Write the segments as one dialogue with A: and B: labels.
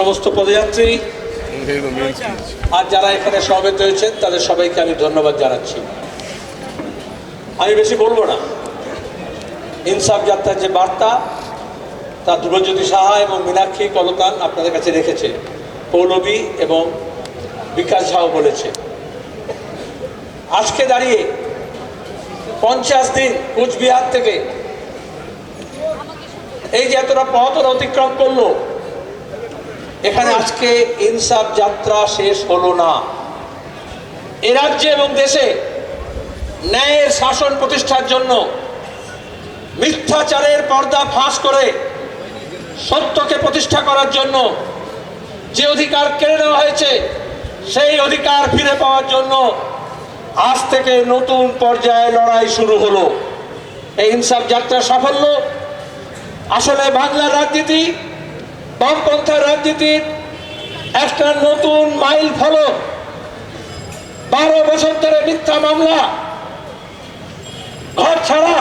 A: সমস্ত পদযাত্রী আর যারা এখানে সমবেত হয়েছেন, তাদের সবাইকে আমি ধন্যবাদ জানাচ্ছি। আমি বেশি বলব না। ইনসাফ যাত্রার যে বার্তা, তা ধ্রুবজ্যোতি সাহা এবং মীনাক্ষী কলতান আপনাদের কাছে রেখেছে। পৌলবী এবং বিকাশ ঝাও বলেছে। আজকে দাঁড়িয়ে পঞ্চাশ দিন কুচবিহার থেকে এই যে এতটা পথ অতিক্রম করল এখানে আজকে ইনসাফ যাত্রা শেষ হলো না। এ রাজ্যে এবং দেশে ন্যায়ের শাসন প্রতিষ্ঠার জন্য মিথ্যাচারের পর্দা ফাঁস করে সত্যকে প্রতিষ্ঠা করার জন্য যে অধিকার কেড়ে নেওয়া হয়েছে, সেই অধিকার ফিরে পাওয়ার জন্য আজ থেকে নতুন পর্যায়ে লড়াই শুরু হলো। এই ইনসাফ যাত্রা সাফল্য। আসলে বাংলার রাজনীতি বামপন্থার রাজনীতির একটা নতুন মাইল ফলক। বারো বছর ধরে মিথ্যা মামলা, ঘর ছাড়া,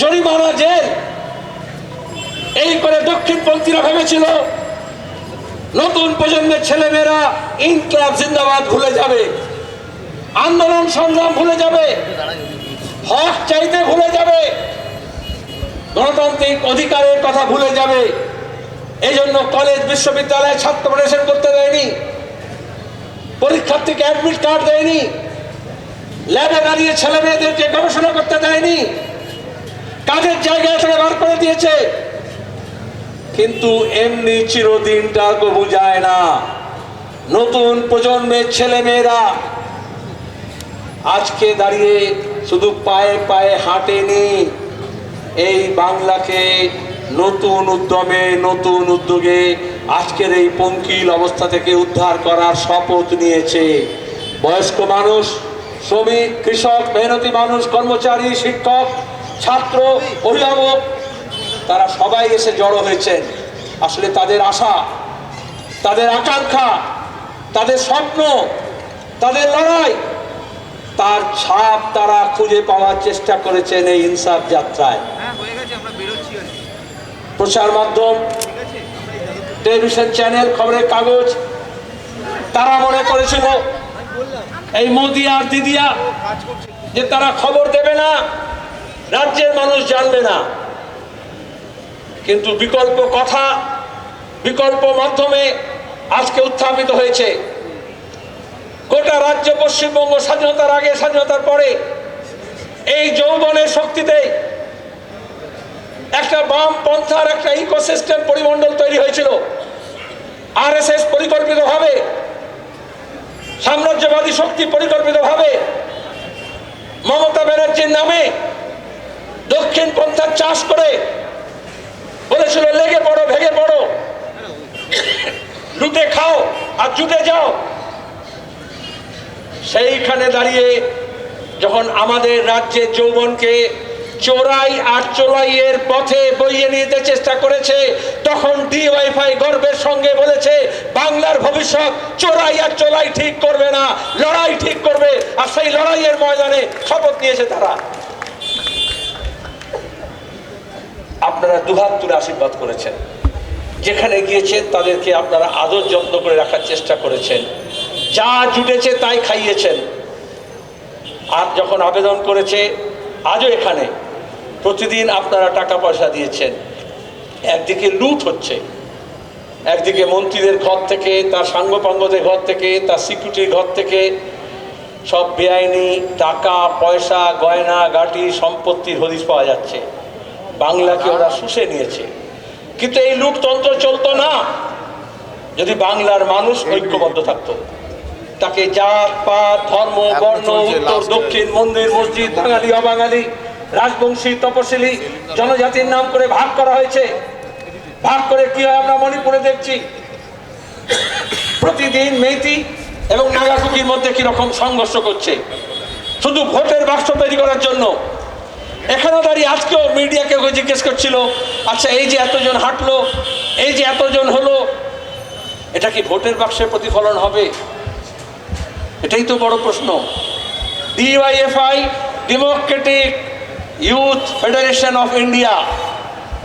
A: জরিমানা জেল, এই করে দক্ষিণপন্থীরা ভেবেছিল, নতুন প্রজন্মের ছেলেমেয়েরা ইনকলাব জিন্দাবাদ ভুলে যাবে, আন্দোলন সংগ্রাম ভুলে যাবে, হক চাইতে ভুলে যাবে। গণতান্ত্রিক অধিকারের কথা ভুলে যাবে। এই জন্য কলেজ বিশ্ববিদ্যালয়ে ছাত্র প্রদর্শন করতে দেয়নি। পরীক্ষার্থীকে অ্যাডমিট কার্ড দেয়নি। ল্যাবে দাঁড়িয়ে ছেলে মেয়েদেরকে গবেষণা করতে দেয়নি। কাজের জায়গায় থেকে বার করে দিয়েছে। কিন্তু এমনি চিরদিনটা কবু যায় না। নতুন প্রজন্মের ছেলে মেয়েরা আজকে দাঁড়িয়ে শুধু পায়ে পায়ে হাঁটেনি। এই বাংলাকে নতুন উদ্যমে, নতুন উদ্যোগে আজকের এই পঙ্কিল অবস্থা থেকে উদ্ধার করার শপথ নিয়েছে। বয়স্ক মানুষ, শ্রমিক, কৃষক, মেহনতি মানুষ, কর্মচারী, শিক্ষক, ছাত্র, অভিভাবক, তারা সবাই এসে জড়ো হয়েছেন। আসলে তাদের আশা, তাদের আকাঙ্ক্ষা, তাদের স্বপ্ন, তাদের লড়াই তার ছাপ তারা খুঁজে পাওয়ার চেষ্টা করেছেন এই ইনসাফ যাত্রায়।
B: হ্যাঁ।
A: প্রচার মাধ্যম টেলিভিশন চ্যানেল খবরের কাগজ তারা মনে করেছিল এই মোদি আর দিদিয়া যে তারা খবর দেবে না রাজ্যের মানুষ জানবে না। কিন্তু বিকল্প কথা বিকল্প মাধ্যমে আজকে উত্থাপিত হয়েছে। গোটা রাজ্য পশ্চিমবঙ্গ স্বাধীনতার আগে, স্বাধীনতার পরে এই যৌবনের শক্তিতে একটা বাম পন্থার একটা ইকোসিস্টেম পরিমণ্ডল তৈরি হয়েছিল। আরএসএস পরিকল্পিতভাবে, সাম্রাজ্যবাদী শক্তি পরিকল্পিতভাবে মমতা ব্যানার্জির নামে দক্ষিণ পন্থার চাষ করে বলেছিল, লেগে পড়ো ভেঙে পড়ো। লুটে খাও আর জুটে যাও। সেইখানে দাঁড়িয়ে যখন আমাদের রাজ্যের যৌবনকে চোরাই আর চোরাইয়ের পথে বইয়ে নিতে চেষ্টা করেছে, তখন ডিওয়াইফাই গর্বের সঙ্গে বলেছে, বাংলার ভবিষ্যৎ চোরাই আর চোরাই ঠিক করবে না, লড়াই ঠিক করবে। আর সেই লড়াইয়ের ময়দানে শপথ নিয়েছে তারা। আপনারা দুহাত তুলে আশীর্বাদ করেছেন। যেখানে গিয়েছেন, তাদেরকে আপনারা আদর যত্ন করে রাখার চেষ্টা করেছেন। যা জুটেছে তাই খাইয়েছেন। আর যখন আবেদন করেছে আজও এখানে প্রতিদিন আপনারা টাকা পয়সা দিয়েছেন। একদিকে লুট হচ্ছে একদিকে মন্ত্রীদের ঘর থেকে তার সাঙ্গপাঙ্গদের ঘর থেকে তার সিকিউরিটির ঘর থেকে সব বেআইনি টাকা পয়সা গয়না গাটি সম্পত্তির হদিশ পাওয়া যাচ্ছে। বাংলাকে ওরা শুষে নিয়েছে। কিন্তু এই লুটতন্ত্র চলতো না। যদি বাংলার মানুষ ঐক্যবদ্ধ থাকতো। তাকে জাত পাত ধর্ম বর্ণ উত্তর দক্ষিণ মন্দির মসজিদ বাঙালি অবাঙালি রাজবংশী তপশিলি জনজাতির নাম করে ভাগ করা হয়েছে। ভাগ করে কি হয় আমরা মণিপুরে দেখছি? প্রতিদিন মেয়েতি এবং নাগাকুকির মধ্যে কীরকম সংঘর্ষ করছে? শুধু ভোটের বাক্স তৈরি করার জন্য। এখানে দাঁড়িয়ে আজকেও মিডিয়াকে কেউ জিজ্ঞেস করছিল আচ্ছা এই যে এতজন হাঁটলো এই যে এতজন হলো এটা কি ভোটের বাক্সের প্রতিফলন হবে? এটাই তো বড় প্রশ্ন। DYFI democratic youth federation of India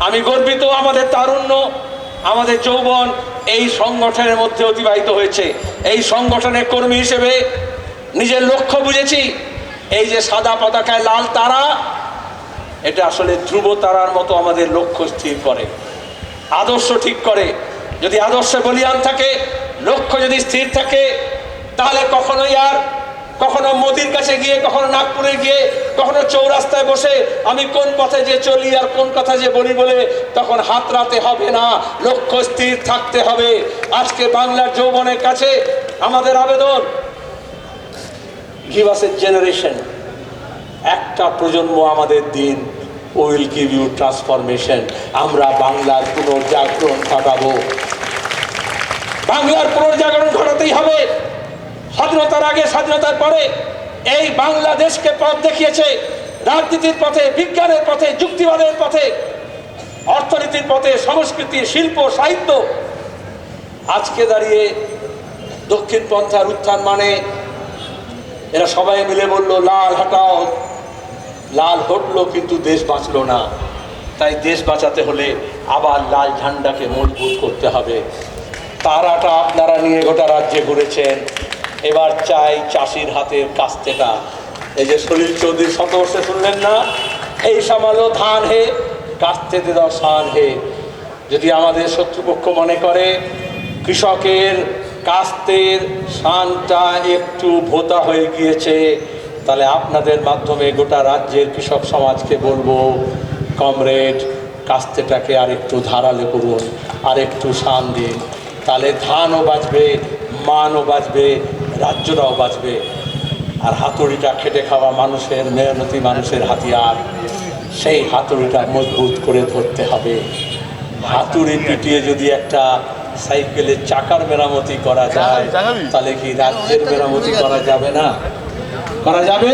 A: আমি গর্বিত আমাদের তারুণ্য, আমাদের যৌবন এই সংগঠনের মধ্যে অতিবাহিত হয়েছে। এই সংগঠনের কর্মী হিসেবে নিজের লক্ষ্য বুঝেছি, এই যে সাদা পতাকায় লাল তারা, এটা আসলে ধ্রুব তারার মতো আমাদের লক্ষ্য স্থির করে। আদর্শ ঠিক করে। যদি আদর্শে বলিয়ান থাকে, লক্ষ্য যদি স্থির থাকে কখনোই আর কখনো মোদির কাছে গিয়ে, কখনো নাগপুরে গিয়ে, কখনো চৌরাস্তায় বসে আমি কোন পথে যে চলি আর কোন কথা যে বলি বলে তখন হাতরাতে হবে না, লক্ষ্য স্থির থাকতে হবে। আজকে বাংলার যৌবনের কাছে আমাদের আবেদন। গিভ জেনারেশন একটা প্রজন্ম আমাদের দিন উইল গিভ ইউ ট্রান্সফরমেশন আমরা বাংলার পুনর্জাগরণ ঘটাবো। বাংলার পুনর্জাগরণ ঘটাতেই হবে। স্বাধীনতার আগে, স্বাধীনতার পরে এই বাংলাদেশকে পথ দেখিয়েছে রাজনীতির পথে, বিজ্ঞানের পথে, যুক্তিবাদের পথে, অর্থনীতির পথে, সংস্কৃতি, শিল্প, সাহিত্য। আজকে দাঁড়িয়ে দক্ষিণ পন্থার উত্থান মানে এরা সবাই মিলে বলল, লাল হটাও। লাল হটলো কিন্তু দেশ বাঁচলো না। তাই দেশ বাঁচাতে হলে আবার লাল ঝান্ডাকে মজবুত করতে হবে। তারাটা আপনারা নিয়ে গোটা রাজ্যে ঘুরেছেন। এবার চাই চাষির হাতের কাস্তেটা এই যে সলিল চৌধুরী শত বর্ষে শুনলেন না? এই সামালো ধান হে কাস্তেতে দাও সান হে। যদি আমাদের শত্রুপক্ষ মনে করে, কৃষকের কাস্তের শানটা একটু ভোতা হয়ে গিয়েছে, তাহলে আপনাদের মাধ্যমে গোটা রাজ্যের কৃষক সমাজকে বলব, কমরেড, কাস্তেটাকে আর একটু ধারালে করুন আর একটু শান দিন। তাহলে ধানও বাঁচবে, মানও বাঁচবে রাজ্যটাও বাঁচবে। আর হাতুড়িটা খেটে খাওয়া মানুষের মেহনতি মানুষের হাতিয়ার। সেই হাতুড়িটা মজবুত করে ধরতে হবে। হাতুড়ি পিটিয়ে যদি একটা সাইকেলের চাকার মেরামতি করা যায় তাহলে কি রাজ্যের মেরামতি করা যাবে না? করা যাবে?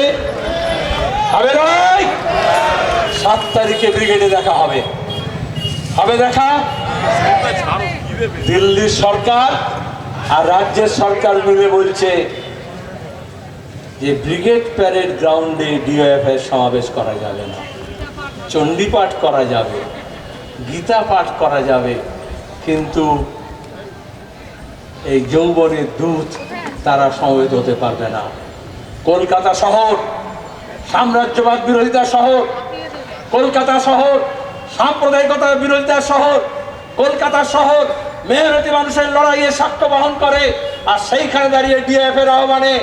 A: হবে নয় সাত তারিখে ব্রিগেডে দেখা হবে। হবে দেখা? দিল্লির সরকার আর রাজ্যের সরকার মিলে বলছে যে ব্রিগেড প্যারেড গ্রাউন্ডে ডিওএফ এর সমাবেশ করা যাবে না। চণ্ডীপাঠ করা যাবে গীতা পাঠ করা যাবে, কিন্তু এই যৌবনের দূত তারা সমবেত হতে পারবে না। কলকাতা শহর, সাম্রাজ্যবাদ বিরোধিতা শহর, কলকাতা শহর, সাম্প্রদায়িকতা বিরোধিতা শহর, কলকাতা শহর মেহনতি মানুষের লড়াইয়ে সাক্ষ্য বহন করে, আর সেইখানে দাঁড়িয়ে ডিএফ এর আহ্বানে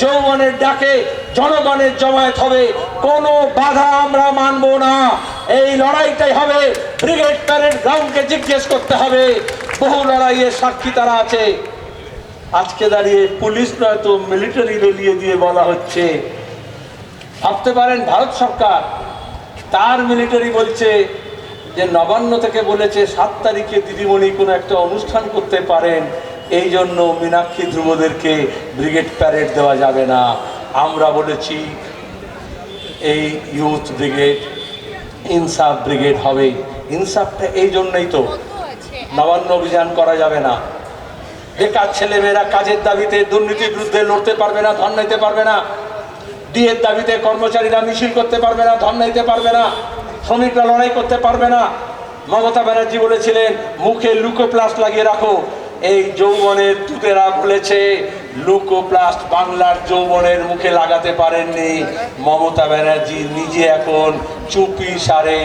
A: যৌবনের ডাকে জনগণের জমায়েত হবে। কোনো বাধা আমরা মানব না। এই লড়াইটাই হবে। ব্রিগেড প্যারেড গ্রাউন্ডকে জিজ্ঞেস করতে হবে। বহু লড়াইয়ের সাক্ষী তারা আছে। আজকে দাঁড়িয়ে পুলিশ নয় তো মিলিটারি রেলিয়ে দিয়ে বলা হচ্ছে। ভাবতে পারেন, ভারত সরকার তার মিলিটারি বলছে যে নবান্ন থেকে বলেছে সাত তারিখে দিদিমণি কোনো একটা অনুষ্ঠান করতে পারেন, এই জন্য মীনাক্ষী ধ্রুবদেরকে ব্রিগেড প্যারেড দেওয়া যাবে না। আমরা বলেছি, এই ইউথ ব্রিগেড, ইনসাফ ব্রিগেড হবে। ইনসাফটা এই জন্যই তো। নবান্ন অভিযান করা যাবে না। বেকার ছেলেমেয়েরা কাজের দাবিতে দুর্নীতির বিরুদ্ধে লড়তে পারবে না ধর্ণা দিতে পারবে না। ডিএর দাবিতে কর্মচারীরা মিছিল করতে পারবে না ধর্ণা দিতে পারবে না। শ্রমিকরা লড়াই করতে পারবে না। মমতা ব্যানার্জি বলেছিলেন, মুখে লুকোপ্লাস্ট লাগিয়ে রাখো। এই যৌবনের দূতেরা বলেছে, লুকোপ্লাস্ট বাংলার যৌবনের মুখে লাগাতে পারেননি। মমতা ব্যানার্জি নিজে এখন চুপি সারে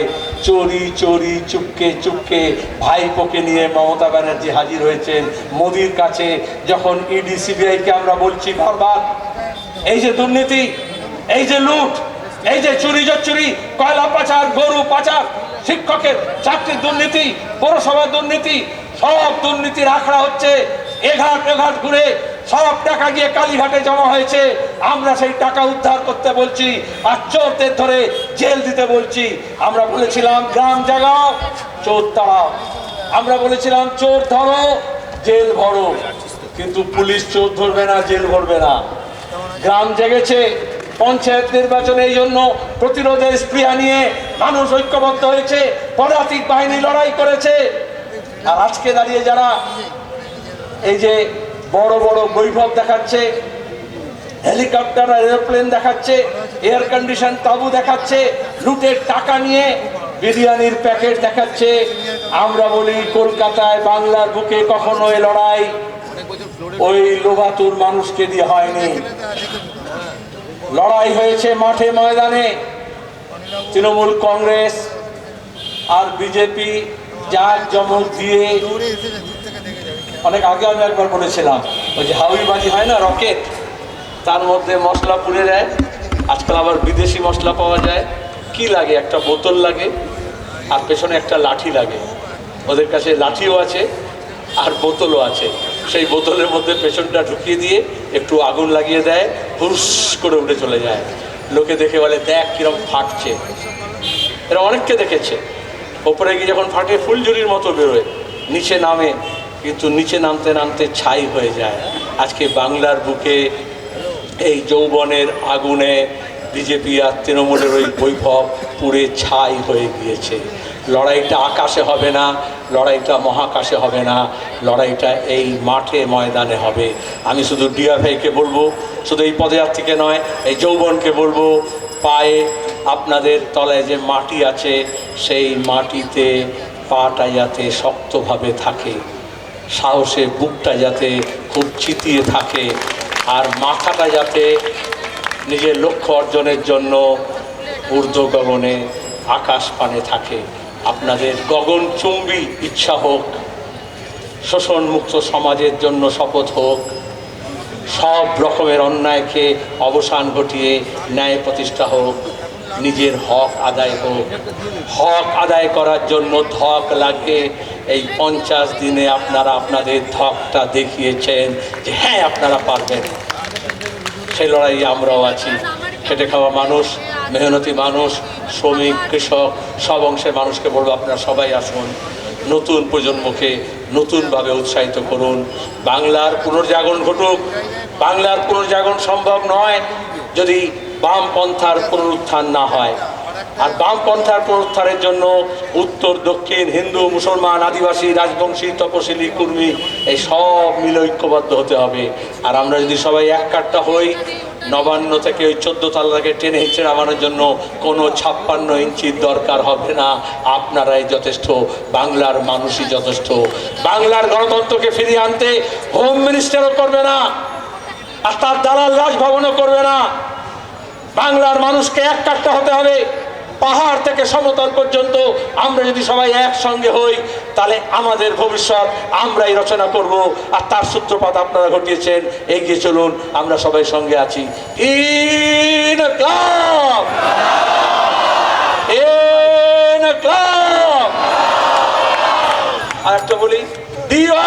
A: চোরি চোরি, চুপকে চুপকে ভাইপোকে নিয়ে মমতা ব্যানার্জি হাজির হয়েছেন মোদির কাছে। যখন ইডি, সিবিআইকে আমরা বলছি বারবার এই যে দুর্নীতি, এই যে লুট এই যে চুরি চুরি কয়লা পাচার, গরু পাচার, শিক্ষকের চাকরির দুর্নীতি, পৌরসভার দুর্নীতি, সব দুর্নীতির আখড়া হচ্ছে। এঘাট এঘাট ঘুরে সব টাকা গিয়ে কালীঘাটে জমা হয়েছে। আমরা সেই টাকা উদ্ধার করতে বলছি আর চোরদের ধরে জেল দিতে বলছি। আমরা বলেছিলাম, গ্রাম জাগাও, চোর তাড়াও। আমরা বলেছিলাম, চোর ধরো, জেল ভরো। কিন্তু পুলিশ চোর ধরবে না, জেল ভরবে না। গ্রাম জেগেছে পঞ্চায়েত নির্বাচনে এই জন্য প্রতিরোধের স্পৃহা নিয়ে মানুষ ঐক্যবদ্ধ হয়েছে, পদাতিক বাহিনী লড়াই করেছে। আর আজকে দাঁড়িয়ে যারা এই যে বড় বড় বৈভব দেখাচ্ছে, হেলিকপ্টার আর এরোপ্লেন দেখাচ্ছে, এয়ার কন্ডিশন তাবু দেখাচ্ছে, লুটের টাকা নিয়ে বিরিয়ানির প্যাকেট দেখাচ্ছে, আমরা বলি কলকাতায় বাংলার বুকে কখনো এ লড়াই, ওই লোবাতুর মানুষকে দিয়ে হয়নি। লড়াই হয়েছে মাঠে ময়দানে। তৃণমূল কংগ্রেস আর বিজেপি যার জমক দিয়ে অনেক আগে আমি একবার বলেছিলাম, ওই যে হাউইবাজি হয় না, রকেট? তার মধ্যে মশলা পুড়ে দেয় আজকাল আবার বিদেশি মশলা পাওয়া যায়। কি লাগে? একটা বোতল লাগে, আর পেছনে একটা লাঠি লাগে। ওদের কাছে লাঠিও আছে, আর বোতলও আছে। সেই বোতলের মধ্যে পেছনটা ঢুকিয়ে দিয়ে একটু আগুন লাগিয়ে দেয়, হুস করে উঠে চলে যায়। লোকে দেখে বলে, দেখ কিরম ফাটছে। এরা অনেককে দেখেছে। ওপরে গিয়ে যখন ফাটে, ফুলঝুরির মতো বেরোয়। নিচে নামে, কিন্তু নিচে নামতে নামতে ছাই হয়ে যায়। আজকে বাংলার বুকে এই যৌবনের আগুনে বিজেপি আর তৃণমূলের ওই বৈভব পুড়ে ছাই হয়ে গিয়েছে। লড়াইটা আকাশে হবে না, লড়াইটা মহাকাশে হবে না, লড়াইটা এই মাঠে ময়দানে হবে। আমি শুধু ডিয়া ভাইকে বলব, শুধু এই পদযাত্রীকে নয়, এই যৌবনকে বলব, পায়ে আপনাদের তলায় যে মাটি আছে, সেই মাটিতে পাটা যাতে শক্তভাবে থাকে, সাহসে বুকটা যাতে খুব চিতিয়ে থাকে, আর মাথাটা যাতে নিজের লক্ষ্য অর্জনের জন্য ঊর্ধ্বগমনে আকাশ পানে থাকে। আপনাদের গগন গগনচুম্বী ইচ্ছা হোক শোষণমুক্ত সমাজের জন্য শপথ হোক, সব রকমের অন্যায়কে অবসান ঘটিয়ে ন্যায় প্রতিষ্ঠা হোক, নিজের হক আদায় হোক। হক আদায় করার জন্য ধক লাগে। এই পঞ্চাশ দিনে আপনারা আপনাদের ধকটা দেখিয়েছেন যে হ্যাঁ আপনারা পারবেন। সেই লড়াই আমরাও আছি। খেটে খাওয়া মানুষ, মেহনতি মানুষ, শ্রমিক, কৃষক, সব অংশের মানুষকে বলব আপনারা সবাই আসুন, নতুন প্রজন্মকে নতুনভাবে উৎসাহিত করুন। বাংলার পুনর্জাগরণ ঘটুক। বাংলার পুনর্জাগরণ সম্ভব নয় যদি বামপন্থার পুনরুত্থান না হয়। আর বামপন্থার পুনরুত্থানের জন্য উত্তর, দক্ষিণ, হিন্দু, মুসলমান, আদিবাসী, রাজবংশী, তপশিলি, কুর্মী, এই সব মিলে ঐক্যবদ্ধ হতে হবে। আর আমরা যদি সবাই এক কাট্টা হই নবান্ন থেকে ওই চোদ্দ তালাকে টেনে হিঁচড়ে নামানোর জন্য কোনো ছাপ্পান্ন ইঞ্চির দরকার হবে না। আপনারাই যথেষ্ট, বাংলার মানুষই যথেষ্ট। বাংলার গণতন্ত্রকে ফিরিয়ে আনতে হোম মিনিস্টারও করবে না, আর তার দালাল রাজভবনও করবে না। বাংলার মানুষকে এক কাটতে হতে হবে। পাহাড় থেকে সমতল পর্যন্ত আমরা যদি সবাই একসঙ্গে হই, তাহলে আমাদের ভবিষ্যৎ আমরাই রচনা করব। আর তার সূত্রপাত আপনারা ঘটিয়েছেন, এগিয়ে চলুন, আমরা সবাই সঙ্গে আছি। আর একটা বলি দিওয়া